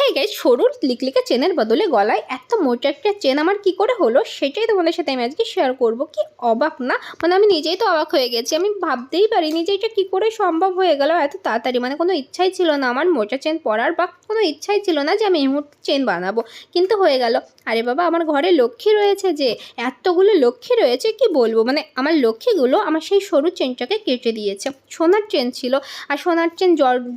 হ্যাঁ গাইজ সরু লিকলিকা চেনের বদলে গলায় এত মোটা একটা চেন আমার কি করে হলো? সেটাই তোমাদের সাথে আমি আজকে শেয়ার করব। কি অবাক না? মানে আমি নিজেই তো অবাক হয়ে গেছি। আমি ভাবতেই পারিনি যে এটা কী করে সম্ভব হয়ে গেল। এত তাড়াতাড়ি মানে কোনো ইচ্ছাই ছিল না আমার মোটা চেন পরার বা কোনো ইচ্ছাই ছিল না যে আমি এই মুহূর্তে চেন বানাবো। কিন্তু হয়ে গেল। আরে বাবা, আমার ঘরে লক্ষ্মী রয়েছে যে, এতগুলো লক্ষ্মী রয়েছে, কি বলব? মানে আমার লক্ষ্মীগুলো আমার সেই সরু চেনটাকে কেটে দিয়েছে। সোনার চেন ছিল। আর সোনার চেন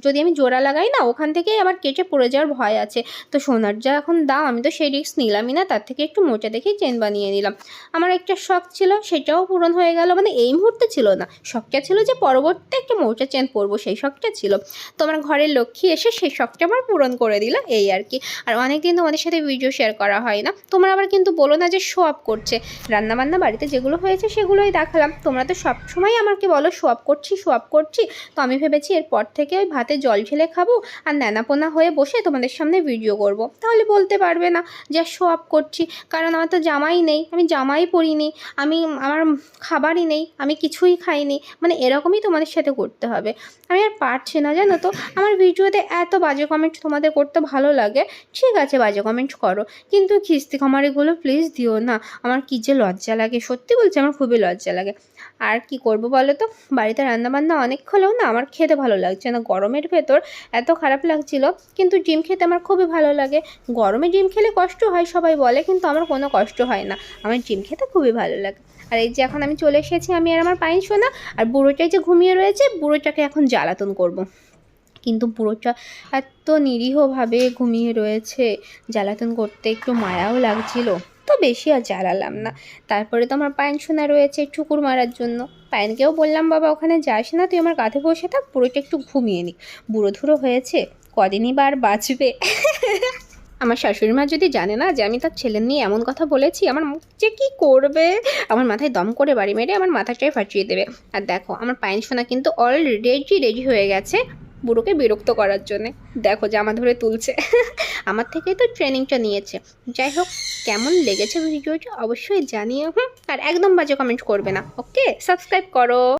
যদি আমি জোড়া লাগাই না, ওখান থেকেই আবার কেটে পড়ে যাওয়ার ভয় আছে। তো সোনার যা এখন দাম, আমি তো সেই রিস্ক নিলামই না, তার থেকে একটু মোটা দেখেই চেন বানিয়ে নিলাম। আমার একটা শখ ছিল, সেটাও পূরণ হয়ে গেল মানে এই মুহূর্তে ছিল না। শখটা ছিল যে পরবর্তী একটা মোটা চেন পরবো, সেই শখটা ছিল। তো আমার ঘরের লক্ষ্মী এসে সেই শখটা আমার পূরণ করে দিল, এই আর কি। আর অনেকদিন তোমাদের সাথে ভিডিও শেয়ার করা হয় না। তোমরা আবার কিন্তু বলো না যে শো আপ করছে। রান্নাবান্না বাড়িতে যেগুলো হয়েছে, সেগুলোই দেখালাম। তোমরা তো সব সবসময় আমাকে বলো শো আপ করছি শো আপ করছি। তো আমি ভেবেছি এরপর থেকে ওই ভাতে জল ঢেলে খাব, আর ন্যানাপোনা হয়ে বসে তোমাদের সামনে ভিডিও করব। তাহলে বলতে পারবে না যে শো আপ করছি, কারণ আমার তো জামাই নেই, আমি জামাই পরিনি, আমি আমার খাবারই নেই, আমি কিছুই খাইনি মানে এরকমই তোমাদের সাথে করতে হবে। আমি আর পারছি না, জানো তো? আমার ভিডিওতে এত বাজে কমেন্ট তোমাদের করতে ভালো লাগে, ঠিক আছে বাজে কমেন্ট করো, কিন্তু খিস্তি খামারিগুলো প্লিজ দিও না, আমার কী যে লজ্জা লাগে, সত্যি বলছি আমার খুবই লজ্জা লাগে। আর কি করব বলো তো? বাড়িতে রান্নাবান্না অনেক হলেও না আমার খেতে ভালো লাগছে না। গরমের ভেতর এত খারাপ লাগছিল, কিন্তু ডিম খেতে আমার খুবই ভালো লাগে। গরমে ডিম খেলে কষ্ট হয়, সবাই বলে, কিন্তু আমার কোনো কষ্ট হয় না। আমার ডিম খেতে খুবই ভালো লাগে। আর এই যে এখন আমি চলে এসেছি, আমি আর আমার পাইন শোনা আর বুড়োটাই যে ঘুমিয়ে রয়েছে, বুড়োটাকে এখন জ্বালাতন করব। কিন্তু বুড়োটা এত নিরীহভাবে ঘুমিয়ে রয়েছে, জ্বালাতন করতে একটু মায়াও লাগছিল। বেশি আর জ্বালালাম না। তারপরে তো আমার পায়েন শোনা রয়েছে ঠুকুর মারার জন্য। পায়েনকেও বললাম, বাবা, ওখানে যাস না, তুই আমার কাঁধে বসে থাক, পুরোটা একটু ঘুমিয়ে নিক। বুড়ো ধুড়ো হয়েছে, কদিনই বার বাঁচবে? আমার শাশুড়ি মা যদি জানে না যে আমি তার ছেলে নিয়ে এমন কথা বলেছি, আমার মুখ যে কী করবে? আমার মাথায় দম করে বাড়ি মেরে আমার মাথাটাই ফাটিয়ে দেবে। আর দেখো, আমার পায়েন সোনা কিন্তু অলরেডি রেডি হয়ে গেছে। বুড়োকে বিরক্ত করার জন্যে। দেখো জামা ধরে তুলছে। আমার থেকেই তো ট্রেনিংটা নিয়েছে। যাই হোক, কেমন লেগেছে ভিডিওটা অবশ্যই জানিও। হুম, আর একদম বাজে কমেন্ট করবে না। ওকে সাবস্ক্রাইব করো।